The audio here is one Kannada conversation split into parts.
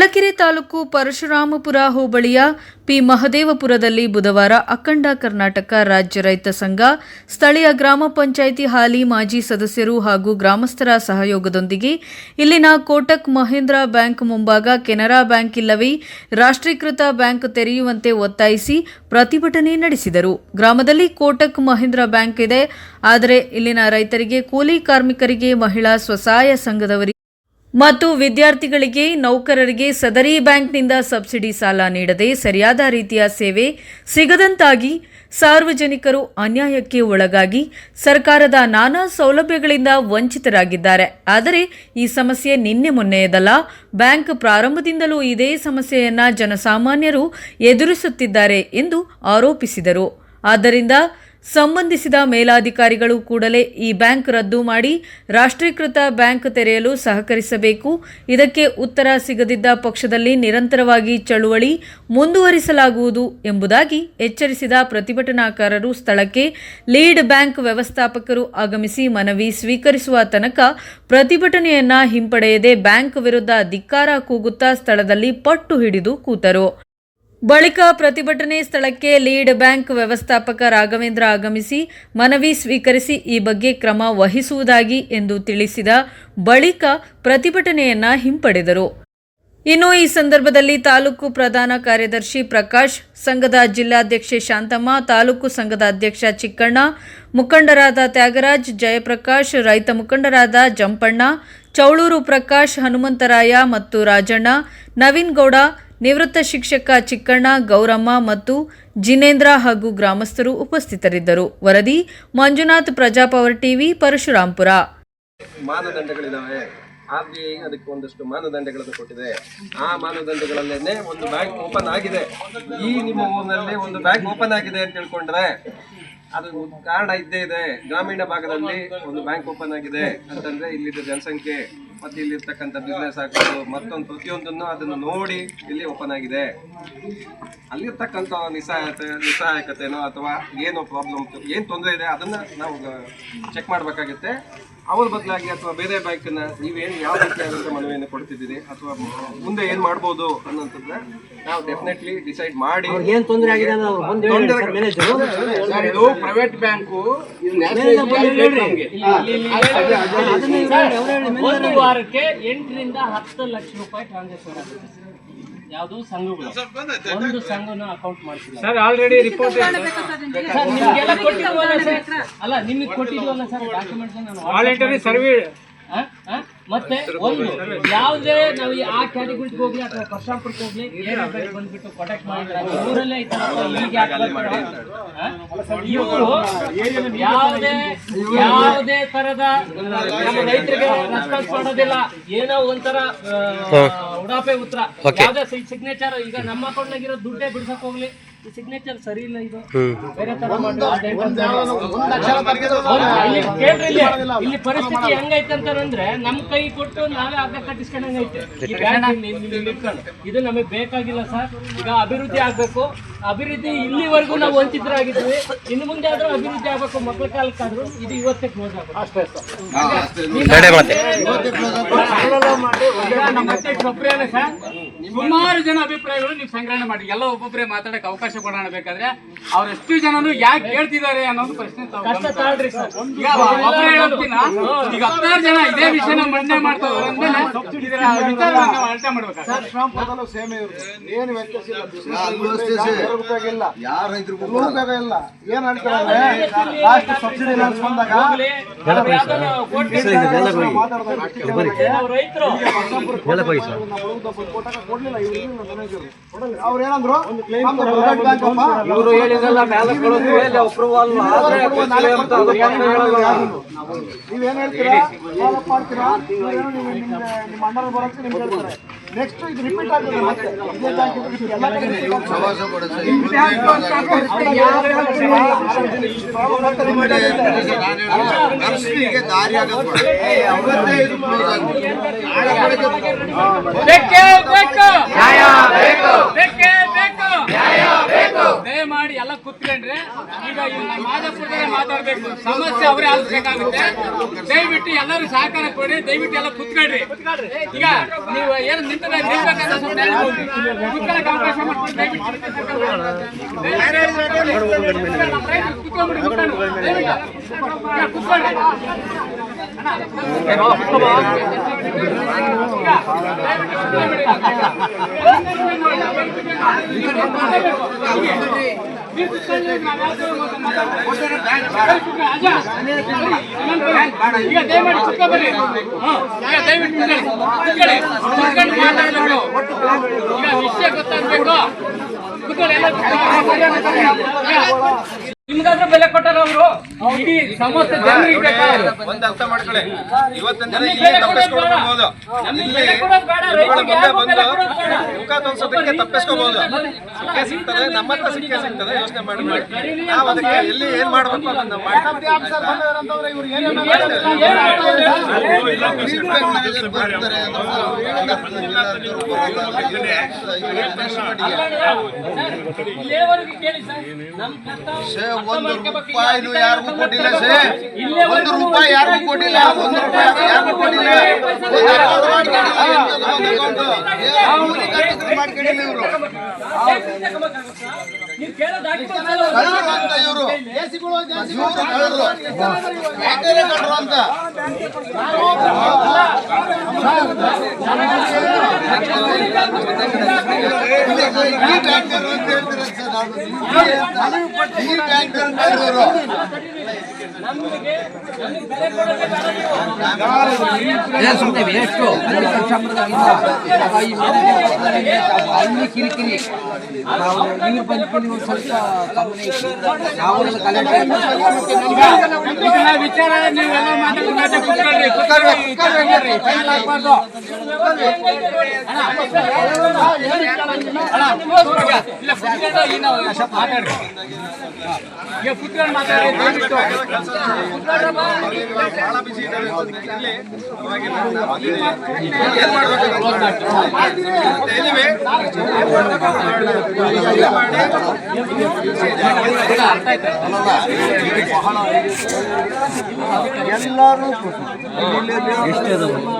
ಚಳ್ಳಕೆರೆ ತಾಲೂಕು ಪರಶುರಾಮಪುರ ಹೋಬಳಿಯ ಪಿ ಮಹದೇವಪುರದಲ್ಲಿ ಬುಧವಾರ ಅಖಂಡ ಕರ್ನಾಟಕ ರಾಜ್ಯ ರೈತ ಸಂಘ, ಸ್ಥಳೀಯ ಗ್ರಾಮ ಪಂಚಾಯಿತಿ ಹಾಲಿ ಮಾಜಿ ಸದಸ್ಯರು ಹಾಗೂ ಗ್ರಾಮಸ್ಥರ ಸಹಯೋಗದೊಂದಿಗೆ ಇಲ್ಲಿನ ಕೋಟಕ್ ಮಹೇಂದ್ರ ಬ್ಯಾಂಕ್ ಮುಂಭಾಗ ಕೆನರಾ ಬ್ಯಾಂಕ್ ಇಲ್ಲವೇ ರಾಷ್ಟ್ರೀಕೃತ ಬ್ಯಾಂಕ್ ತೆರೆಯುವಂತೆ ಒತ್ತಾಯಿಸಿ ಪ್ರತಿಭಟನೆ ನಡೆಸಿದರು. ಗ್ರಾಮದಲ್ಲಿ ಕೋಟಕ್ ಮಹೇಂದ್ರ ಬ್ಯಾಂಕ್ ಇದೆ, ಆದರೆ ಇಲ್ಲಿನ ರೈತರಿಗೆ ಕೂಲಿ ಕಾರ್ಮಿಕರಿಗೆ ಮಹಿಳಾ ಸ್ವಸಹಾಯ ಸಂಘದವರಿಗೆ ಮತ್ತು ವಿದ್ಯಾರ್ಥಿಗಳಿಗೆ, ನೌಕರರಿಗೆ ಸದರಿ ಬ್ಯಾಂಕ್ನಿಂದ ಸಬ್ಸಿಡಿ ಸಾಲ ನೀಡದೆ ಸರಿಯಾದ ರೀತಿಯ ಸೇವೆ ಸಿಗದಂತಾಗಿ ಸಾರ್ವಜನಿಕರು ಅನ್ಯಾಯಕ್ಕೆ ಒಳಗಾಗಿ ಸರ್ಕಾರದ ನಾನಾ ಸೌಲಭ್ಯಗಳಿಂದ ವಂಚಿತರಾಗಿದ್ದಾರೆ. ಆದರೆ ಈ ಸಮಸ್ಯೆ ನಿನ್ನೆ ಮೊನ್ನೆಯದಲ್ಲ. ಬ್ಯಾಂಕ್ ಪ್ರಾರಂಭದಿಂದಲೂ ಇದೇ ಸಮಸ್ಯೆಯನ್ನು ಜನಸಾಮಾನ್ಯರು ಎದುರಿಸುತ್ತಿದ್ದಾರೆ ಎಂದು ಆರೋಪಿಸಿದರು. ಆದ್ದರಿಂದ ಸಂಬಂಧಿಸಿದ ಮೇಲಾಧಿಕಾರಿಗಳು ಕೂಡಲೇ ಈ ಬ್ಯಾಂಕ್ ರದ್ದು ಮಾಡಿ ರಾಷ್ಟ್ರೀಕೃತ ಬ್ಯಾಂಕ್ ತೆರೆಯಲು ಸಹಕರಿಸಬೇಕು. ಇದಕ್ಕೆ ಉತ್ತರ ಸಿಗದಿದ್ದ ಪಕ್ಷದಲ್ಲಿ ನಿರಂತರವಾಗಿ ಚಳುವಳಿ ಮುಂದುವರಿಸಲಾಗುವುದು ಎಂಬುದಾಗಿ ಎಚ್ಚರಿಸಿದ ಪ್ರತಿಭಟನಾಕಾರರು ಸ್ಥಳಕ್ಕೆ ಲೀಡ್ ಬ್ಯಾಂಕ್ ವ್ಯವಸ್ಥಾಪಕರು ಆಗಮಿಸಿ ಮನವಿ ಸ್ವೀಕರಿಸುವ ತನಕ ಪ್ರತಿಭಟನೆಯನ್ನ ಹಿಂಪಡೆಯದೆ ಬ್ಯಾಂಕ್ ವಿರುದ್ಧ ಧಿಕ್ಕಾರ ಕೂಗುತ್ತಾ ಸ್ಥಳದಲ್ಲಿ ಪಟ್ಟು ಹಿಡಿದು ಕೂತರು. ಬಳಿಕ ಪ್ರತಿಭಟನೆ ಸ್ಥಳಕ್ಕೆ ಲೀಡ್ ಬ್ಯಾಂಕ್ ವ್ಯವಸ್ಥಾಪಕ ರಾಘವೇಂದ್ರ ಆಗಮಿಸಿ ಮನವಿ ಸ್ವೀಕರಿಸಿ ಈ ಬಗ್ಗೆ ಕ್ರಮ ವಹಿಸುವುದಾಗಿ ಎಂದು ತಿಳಿಸಿದ ಬಳಿಕ ಪ್ರತಿಭಟನೆಯನ್ನ ಹಿಂಪಡೆದರು. ಇನ್ನು ಈ ಸಂದರ್ಭದಲ್ಲಿ ತಾಲೂಕು ಪ್ರಧಾನ ಕಾರ್ಯದರ್ಶಿ ಪ್ರಕಾಶ್, ಸಂಘದ ಜಿಲ್ಲಾಧ್ಯಕ್ಷೆ ಶಾಂತಮ್ಮ, ತಾಲೂಕು ಸಂಘದ ಅಧ್ಯಕ್ಷ ಚಿಕ್ಕಣ್ಣ, ಮುಖಂಡರಾದ ತ್ಯಾಗರಾಜ್, ಜಯಪ್ರಕಾಶ್, ರೈತ ಮುಖಂಡರಾದ ಜಂಪಣ್ಣ, ಚೌಳೂರು ಪ್ರಕಾಶ್ ಹನುಮಂತರಾಯ ಮತ್ತು ರಾಜಣ್ಣ, ನವೀನ್ ಗೌಡ ನಿವೃತ್ತ ಶಿಕ್ಷಕ ಚಿಕ್ಕಣ್ಣ, ಗೌರಮ್ಮ ಮತ್ತು ಜಿನೇಂದ್ರ ಹಾಗೂ ಗ್ರಾಮಸ್ಥರು ಉಪಸ್ಥಿತರಿದ್ದರು. ವರದಿ, ಮಂಜುನಾಥ್ ಪ್ರಜಾಪವರ್ ಟಿವಿ, ಪರಶುರಾಂಪುರ. ಮಾನದಂಡಗಳಿದಾವೆ. ಆರ್ ಅದಕ್ಕೆ ಒಂದಷ್ಟು ಮಾನದಂಡಗಳನ್ನು ಕೊಟ್ಟಿದೆ. ಆ ಮಾನದಂಡಗಳಲ್ಲೇನೆ ಒಂದು ಬ್ಯಾಂಕ್ ಓಪನ್ ಆಗಿದೆ. ಈ ನಿಮ್ಮ ಊರಿನಲ್ಲಿ ಒಂದು ಬ್ಯಾಂಕ್ ಓಪನ್ ಆಗಿದೆ ಅಂತ ತಿಳ್ಕೊಂಡ್ರೆ ಅದು ಕಾರಣ ಇದ್ದೇ ಇದೆ. ಗ್ರಾಮೀಣ ಭಾಗದಲ್ಲಿ ಒಂದು ಬ್ಯಾಂಕ್ ಓಪನ್ ಆಗಿದೆ ಅಂತಂದ್ರೆ ಇಲ್ಲಿದ್ದ ಜನಸಂಖ್ಯೆ ಮತ್ತೆ ಇಲ್ಲಿರ್ತಕ್ಕಂಥ ಬಿಸ್ನೆಸ್ ಆಗ್ಬೋದು, ಮತ್ತೊಂದು ಪ್ರತಿಯೊಂದನ್ನು ಅದನ್ನು ನೋಡಿ ಇಲ್ಲಿ ಓಪನ್ ಆಗಿದೆ. ಅಲ್ಲಿರ್ತಕ್ಕಂಥ ನಿಸ್ಸಹಾಯತೆ, ನಿಸ್ಸಹಾಯಕತೆನೋ ಅಥವಾ ಏನೋ ಪ್ರಾಬ್ಲಮ್ ಏನು ತೊಂದರೆ ಇದೆ ಅದನ್ನು ನಾವು ಚೆಕ್ ಮಾಡಬೇಕಾಗುತ್ತೆ. ಅವ್ರ ಬದಲಾಗಿ ಅಥವಾ ಬೇರೆ ಬ್ಯಾಂಕ್ನ ನೀವೇನು ಯಾವ ರೀತಿಯಾದಂಥ ಮನವಿಯನ್ನು ಕೊಡ್ತಿದ್ದೀರಿ ಅಥವಾ ಮುಂದೆ ಏನು ಮಾಡ್ಬೋದು ಅನ್ನೋದನ್ನ ನಾವು ಡೆಫಿನೆಟ್ಲಿ ಡಿಸೈಡ್ ಮಾಡಿ. ಏನು ತೊಂದರೆ ಆಗಿದೆ ಇದು ಪ್ರೈವೇಟ್ ಬ್ಯಾಂಕು ಇದು ನ್ಯಾಷನಲ್ ನಮಗೆ ಒಂದು ವಾರಕ್ಕೆ ಎಂಟರಿಂದ ಹತ್ತು ಲಕ್ಷ ರೂಪಾಯಿ ಟ್ರಾನ್ಸಾಕ್ಷನ್ ಆಗುತ್ತೆ. ಯಾವುದು ಸಂಘಗಳು. ಒಂದು ಸಂಘನ ಅಕೌಂಟ್ ಮಾಡಿಸಿಲ್ಲ ಸರ್ ಆಲ್ರೆಡಿ ರಿಪೋರ್ಟ್ ಸರ್ ಎಲ್ಲ ಕೊಟ್ಟಿದ್ವಲ್ಲ ಸರ್? ಅಲ್ಲ ನಿಮಗೆ ಕೊಟ್ಟಿದ್ವಲ್ಲ ಸರ್ ಡಾಕ್ಯುಮೆಂಟ್ಸ್ ನಾನು ವಾಲಂಟರಿ ಸರ್ವೆ ಆ? ಆ? ಮತ್ತೆ ಒಂದು ಯಾವುದೇ ನಾವು ಈ ಆ ಕ್ಯಾಟಗರಿಗೆ ಹೋಗ್ಲಿ ಅಥವಾ ಪರ್ಶಾಪುರಕ್ಕೆ ಹೋಗ್ಲಿ ಬಂದ್ಬಿಟ್ಟು ಪ್ರೊಟೆಕ್ಟ್ ಮಾಡಿದ್ರೆ ಊರಲ್ಲೇ ಇವರು ಯಾವುದೇ ಯಾವುದೇ ತರದ ನಮ್ಮ ರೈತರಿಗೆ ರೆಸ್ಪಾನ್ಸ್ ಮಾಡೋದಿಲ್ಲ. ಏನೋ ಒಂಥರ ಉಡಾಪೆ ಉತ್ತರ ಯಾವುದೇ ಸಿಗ್ನೇಚರ್ ಈಗ ನಮ್ಮ ಅಕೌಂಟ್ ನಾಗಿರೋ ದುಡ್ಡೇ ಬಿಡ್ಸಕ್ ಹೋಗ್ಲಿ. ಸಿಗ್ನೇಚರ್ ಸರಿ ಇಲ್ಲ ಇದು. ಬೇರೆ ತರ ಮಾಡಿ ಇಲ್ಲಿ ಕೇಳ್ರಿ ಇಲ್ಲಿ. ಇಲ್ಲಿ ಪರಿಸ್ಥಿತಿ ಹೆಂಗೈತೆ ಅಂತಂದ್ರೆ ನಮ್ ಕೈ ಕೊಟ್ಟು ನಾವೇ ಅರ್ಧ ಕಟ್ಟಿಸ್ಕೊಂಡಂಗೈತೆ. ಇದು ನಮಗೆ ಬೇಕಾಗಿಲ್ಲ ಸರ್. ಈಗ ಅಭಿವೃದ್ಧಿ ಆಗ್ಬೇಕು. ಅಭಿವೃದ್ಧಿ ಇಲ್ಲಿವರೆಗೂ ನಾವು ವಂಚಿತರಾಗಿದ್ವಿ ಇನ್ನು ಮುಂದೆ ಆದ್ರೂ ಅಭಿವೃದ್ಧಿ ಆಗ್ಬೇಕು. ಮಕ್ಕಳ ಕಾಲಕ್ಕಾದ್ರೂ ಇದು ಇವತ್ತೇ ಕ್ಲೋಸ್ ಆಗ್ಬೇಕು. ಸುಮಾರು ಜನ ಅಭಿಪ್ರಾಯಗಳು ನೀವು ಸಂಗ್ರಹಣೆ ಮಾಡಿ. ಎಲ್ಲ ಒಬ್ಬೊಬ್ಬರೇ ಮಾತಾಡಕ್ಕೆ ಅವಕಾಶ ಕೊಡೋಣ ಬೇಕಾದ್ರೆ ಅವ್ರೆಷ್ಟು ಜನನು ಯಾಕೆ ಕೇಳ್ತಿದ್ದಾರೆ ಅನ್ನೋದು ಪ್ರಶ್ನೆ ತಾವು ಕಷ್ಟ ತಾಳ್ರಿ ಸರ್. ಈಗ ಒಬ್ಬರೇ ಹೇಳೋದ್ಕಿನ್ನ ಈಗ ಹತ್ತಾರು ಜನ ಇದೇ ವಿಷಯನ ಮಂಡನೆ ಏನು ವ್ಯತ್ಯಾಸ ಇಲ್ಲ. ಯಾರ ಇಲ್ಲ ಏನ್ ಹೇಳ್ತಾರೆ ಲಾಸ್ಟ್ ಸಬ್ಸಿಡಿ ಬಂದಾಗ ಮಾತಾಡ್ತಾರೆ ರೈತರು. ಕೊಡ್ಲಿಲ್ಲ ಅವ್ರು ಏನಂದ್ರು. ಇವರು ಹೇಳಿದ್ರಲ್ಲ ಮೇಲೆ ಕಳಿಸಿ ಮೇಲೆ ಅಪ್ರೂವಲ್ ಆದ್ರೆ ನೀವೇನ್ ಹೇಳ್ತೀರಾ? ಫಾಲೋ ಮಾಡ್ತೀರಾ? ನಿಮ್ಮ ಅಣ್ಣರ ಅಂಡರ್ ಬರೋಕ್ಕೆ ನಿಮ್ಗೆ ಹೇಳ್ತಾರೆ. ನೆಕ್ಸ್ಟ್ ಇದು ರಿಪೀಟ್ ಆಗ್ತದೆ ಮತ್ತೆ ಇದೇ ಇದು ಎಲ್ಲ ಕಡೆ repeat ಆಗ್ತದೆ. repeat ಆಗುತ್ತೆ. ಬೇಕು ನ್ಯಾಯ ಬೇಕು ಬೇಕು ನ್ಯಾಯ ಬೇಕು ದಯಮಾಡಿ ಎಲ್ಲ ಕುತ್ಕೊಂಡ್ರೆ ಈಗ ಮಾದಪ್ಪದವರೇ ಮಾತಾಡ್ಬೇಕು. ಸಮಸ್ಯೆ ಅವರೇ ಆಲಿಸ್ಬೇಕಾಗುತ್ತೆ. ದಯವಿಟ್ಟು ಎಲ್ಲರೂ ಸಹಕಾರ ಕೊಡಿ ದಯವಿಟ್ಟು ಎಲ್ಲ ಕುತ್ಕೊಳ್ರಿ. ಈಗ ನೀವು ಏನು ನಿಂತ ನಿಲ್ಬೇಕಂತ. ಕುತ್ಕೊಳ್ಳೋಕೆ ಅವಕಾಶ ಮಾಡ್ಕೊಂಡು ದಯವಿಟ್ಟು ಕುತ್ಕೊಂಡ್ಬಿಡಿ, ಕುತ್ಕೊಂಡು. ಈಗ ದಯವಿಟ್ಟು ವಿಷಯ ಗೊತ್ತಾಗಬೇಕು ಎಲ್ಲ ನಿಮ್ಗಾದ್ರೂ ಬೆಲೆ ಕೊಟ್ಟರು ಅವರು ಇಡೀ ಸಮಸ್ತ ಜನರಿಗೆ ಬೇಕಾದ್ರೆ ಒಂದ್ ಅರ್ಥ ಮಾಡ್ಕೊಳ್ಳಿ ಇವತ್ತಿನ ನಮಗೆ ಇಲ್ಲಿ ತಪ್ಪಿಸ್ಕೊಳ್ಬಹುದು ಇಲ್ಲಿ ಮುಂದೆ ಬೆಲೆ ಬಂದು. ಮುಖ ತೋರ್ಸೋದಕ್ಕೆ ತಪ್ಪಿಸ್ಕೋಬಹುದು ಸಿಕ್ಕೇ ಸಿಗ್ತದೆ ನಮ್ಮ ಹತ್ರ ಸಿಕ್ಕೇ ಸಿಗ್ತದೆ ಯೋಚನೆ ಮಾಡಿ ನಾವು ಅದಕ್ಕೆ ಎಲ್ಲಿ ಏನ್ ಮಾಡ್ಬೇಕು ಅದನ್ನ ಮಾಡಿ ಒಂದು ರೂಪಾಯಿನೂ ಯಾರಿಗೂ ಕೊಟ್ಟಿಲ್ಲ ಸೇ ಒಂದು ರೂಪಾಯಿ ಯಾರಿಗೂ ಕೊಟ್ಟಿಲ್ಲ. ಒಂದು ರೂಪಾಯಿ ಯಾರಿಗೂ ಕೊಟ್ಟಿಲ್ಲ. ಮಾಡ್ಕೊಂಡಿಲ್ಲ, ಇವ್ರು. ಇವರು. ಕಳ್ಳರು ಯಾಕೆ ಕಳ್ಳರು ಅಂತ. ಈ ಅಂತ ಹೇಳ್ತಾರೆ ಸರ್ ನಾನು. ಈ ಟ್ಯಾಕ್ಟರ್ ನೀವು ಎಷ್ಟು ಅಲ್ಲಿ ಕಿರಿಕಿರಿ ಇವ್ರು ಬಂದ್ಕೊಂಡು ಒಂದು ಸ್ವಲ್ಪ ಗಮನ ಇಟ್ಟು ನಾವೆಲ್ಲ ಕಲೆಕ್ಟ್ ವಿಚಾರ ನೀವೆಲ್ಲ ಮಾತಾಡಿ ಮಾತಾಡಿ ಬಹಳ ಬಿಸಿ ಇದ್ದಾರೆ ಏನ್ ಮಾಡ್ಬೇಕು ಎನಿವೆ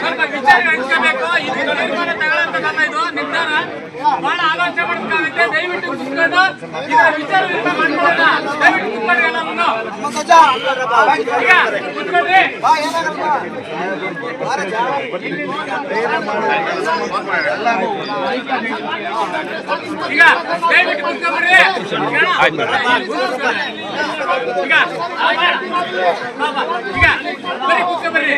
ಸ್ವಲ್ಪ ವಿಚಾರ ಹಂಚ್ಕೋಬೇಕು. ಇದು ನಿರ್ಧಾರ ತಗೊಳ್ಳೋಂಥ ನಮ್ಮ ಇದು. ನಿರ್ಧಾರ ಬಹಳ ಆಲೋಚನೆ ಮಾಡ್ಬೇಕಾಗುತ್ತೆ ದಯವಿಟ್ಟು ಕುತ್ಕೊಂಡು ಇದರ ವಿಚಾರ ಮಾಡ್ಕೊಳ್ಳೋಣ. ಎಲ್ಲರೂ ಈಗ ದಯವಿಟ್ಟು ಕುತ್ಕೊಂಡ್ಬಿಡಿ ಈಗ. ಈಗ. ಬರೀ ಕುತ್ಕೊಂಡ್ಬಿಡ್ರಿ